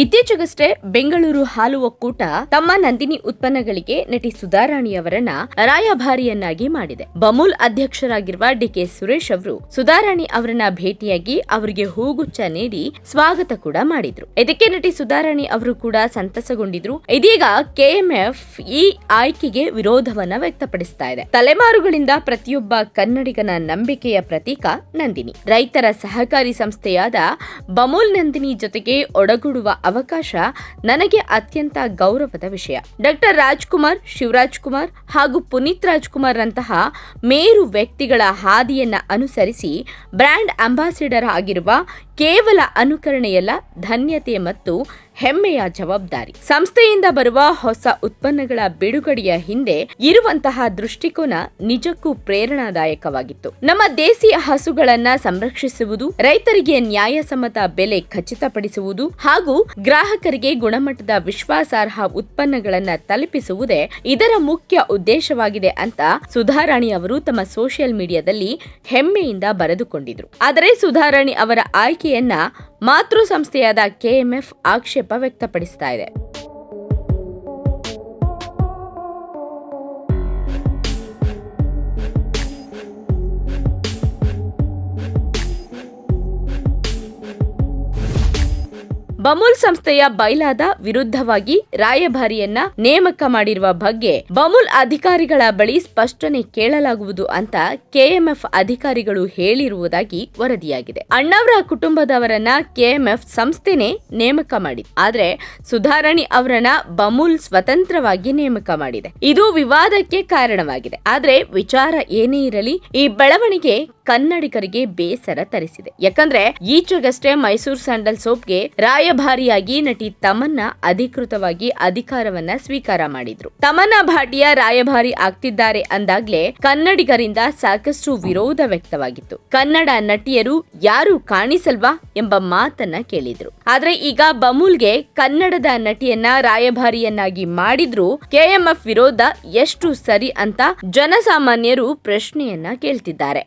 ಇತ್ತೀಚೆಗಷ್ಟೇ ಬೆಂಗಳೂರು ಹಾಲು ಒಕ್ಕೂಟ ತಮ್ಮ ನಂದಿನಿ ಉತ್ಪನ್ನಗಳಿಗೆ ನಟಿ ಸುಧಾರಾಣಿಯವರನ್ನ ರಾಯಭಾರಿಯನ್ನಾಗಿ ಮಾಡಿದೆ. ಬಮೂಲ್ ಅಧ್ಯಕ್ಷರಾಗಿರುವ ಡಿಕೆ ಸುರೇಶ್ ಅವರು ಸುಧಾರಾಣಿ ಅವರನ್ನ ಭೇಟಿಯಾಗಿ ಅವರಿಗೆ ಹೂಗುಚ್ಛ ನೀಡಿ ಸ್ವಾಗತ ಕೂಡ ಮಾಡಿದ್ರು. ಇದಕ್ಕೆ ನಟಿ ಸುಧಾರಾಣಿ ಅವರು ಕೂಡ ಸಂತಸಗೊಂಡಿದ್ರು. ಇದೀಗ ಕೆಎಂಎಫ್ ಈ ಆಯ್ಕೆಗೆ ವಿರೋಧವನ್ನ ವ್ಯಕ್ತಪಡಿಸ್ತಾ ಇದೆ. ತಲೆಮಾರುಗಳಿಂದ ಪ್ರತಿಯೊಬ್ಬ ಕನ್ನಡಿಗನ ನಂಬಿಕೆಯ ಪ್ರತೀಕ ನಂದಿನಿ. ರೈತರ ಸಹಕಾರಿ ಸಂಸ್ಥೆಯಾದ ಬಮೂಲ್ ನಂದಿನಿ ಜೊತೆಗೆ ಒಡಗೂಡುವ ಅವಕಾಶ ನನಗೆ ಅತ್ಯಂತ ಗೌರವದ ವಿಷಯ. ಡಾಕ್ಟರ್ ರಾಜ್ಕುಮಾರ್, ಶಿವರಾಜ್ ಕುಮಾರ್ ಹಾಗೂ ಪುನೀತ್ ರಾಜ್ಕುಮಾರ್ ರಂತಹ ಮೇರು ವ್ಯಕ್ತಿಗಳ ಹಾದಿಯನ್ನ ಅನುಸರಿಸಿ ಬ್ರ್ಯಾಂಡ್ ಅಂಬಾಸಿಡರ್ ಆಗಿರುವ ಕೇವಲ ಅನುಕರಣೆಯಲ್ಲ, ಧನ್ಯತೆ ಮತ್ತು ಹೆಮ್ಮೆಯ ಜವಾಬ್ದಾರಿ. ಸಂಸ್ಥೆಯಿಂದ ಬರುವ ಹೊಸ ಉತ್ಪನ್ನಗಳ ಬಿಡುಗಡೆಯ ಹಿಂದೆ ಇರುವಂತಹ ದೃಷ್ಟಿಕೋನ ನಿಜಕ್ಕೂ ಪ್ರೇರಣಾದಾಯಕವಾಗಿತ್ತು. ನಮ್ಮ ದೇಸಿ ಹಸುಗಳನ್ನ ಸಂರಕ್ಷಿಸುವುದು, ರೈತರಿಗೆ ನ್ಯಾಯಸಮ್ಮತ ಬೆಲೆ ಖಚಿತಪಡಿಸುವುದು ಹಾಗೂ ಗ್ರಾಹಕರಿಗೆ ಗುಣಮಟ್ಟದ ವಿಶ್ವಾಸಾರ್ಹ ಉತ್ಪನ್ನಗಳನ್ನ ತಲುಪಿಸುವುದೇ ಇದರ ಮುಖ್ಯ ಉದ್ದೇಶವಾಗಿದೆ ಅಂತ ಸುಧಾರಾಣಿ ಅವರು ತಮ್ಮ ಸೋಷಿಯಲ್ ಮೀಡಿಯಾದಲ್ಲಿ ಹೆಮ್ಮೆಯಿಂದ ಬರೆದುಕೊಂಡಿದ್ರು. ಆದರೆ ಸುಧಾರಾಣಿ ಅವರ ಆಯ್ಕೆಯನ್ನ ಮಾತೃ ಸಂಸ್ಥೆಯಾದ ಕೆಎಂಎಫ್ ಆಕ್ಷೇಪ ವ್ಯಕ್ತಪಡಿಸ್ತಾ ಇದೆ. ಬಮೂಲ್ ಸಂಸ್ಥೆಯ ಬೈಲಾದ ವಿರುದ್ಧವಾಗಿ ರಾಯಭಾರಿಯನ್ನ ನೇಮಕ ಮಾಡಿರುವ ಬಗ್ಗೆ ಬಮೂಲ್ ಅಧಿಕಾರಿಗಳ ಬಳಿ ಸ್ಪಷ್ಟನೆ ಕೇಳಲಾಗುವುದು ಅಂತ ಕೆಎಂಎಫ್ ಅಧಿಕಾರಿಗಳು ಹೇಳಿರುವುದಾಗಿ ವರದಿಯಾಗಿದೆ. ಅಣ್ಣವರ ಕುಟುಂಬದವರನ್ನ ಕೆಎಂಎಫ್ ಸಂಸ್ಥೆನೇ ನೇಮಕ ಮಾಡಿದೆ. ಆದ್ರೆ ಸುಧಾರಣಿ ಅವರನ್ನ ಬಮೂಲ್ ಸ್ವತಂತ್ರವಾಗಿ ನೇಮಕ ಮಾಡಿದೆ. ಇದು ವಿವಾದಕ್ಕೆ ಕಾರಣವಾಗಿದೆ. ಆದ್ರೆ ವಿಚಾರ ಏನೇ ಇರಲಿ, ಈ ಬೆಳವಣಿಗೆ ಕನ್ನಡಿಗರಿಗೆ ಬೇಸರ ತರಿಸಿದೆ. ಯಾಕಂದ್ರೆ ಈಚೆಗಷ್ಟೇ ಮೈಸೂರು ಸ್ಯಾಂಡಲ್ ಸೋಪ್ಗೆ ರಾಯಭಾರಿಯಾಗಿ ನಟಿ ತಮನ್ನ ಅಧಿಕೃತವಾಗಿ ಅಧಿಕಾರವನ್ನ ಸ್ವೀಕಾರ ಮಾಡಿದ್ರು. ತಮನ್ನ ಭಾಟಿಯ ರಾಯಭಾರಿ ಆಗ್ತಿದ್ದಾರೆ ಅಂದಾಗ್ಲೇ ಕನ್ನಡಿಗರಿಂದ ಸಾಕಷ್ಟು ವಿರೋಧ ವ್ಯಕ್ತವಾಗಿತ್ತು. ಕನ್ನಡ ನಟಿಯರು ಯಾರು ಕಾಣಿಸಲ್ವಾ ಎಂಬ ಮಾತನ್ನ ಕೇಳಿದ್ರು. ಆದ್ರೆ ಈಗ ಬಮೂಲ್ಗೆ ಕನ್ನಡದ ನಟಿಯನ್ನ ರಾಯಭಾರಿಯನ್ನಾಗಿ ಮಾಡಿದ್ರು ಕೆಎಂಎಫ್ ವಿರೋಧ ಎಷ್ಟು ಸರಿ ಅಂತ ಜನಸಾಮಾನ್ಯರು ಪ್ರಶ್ನೆಯನ್ನ ಕೇಳ್ತಿದ್ದಾರೆ.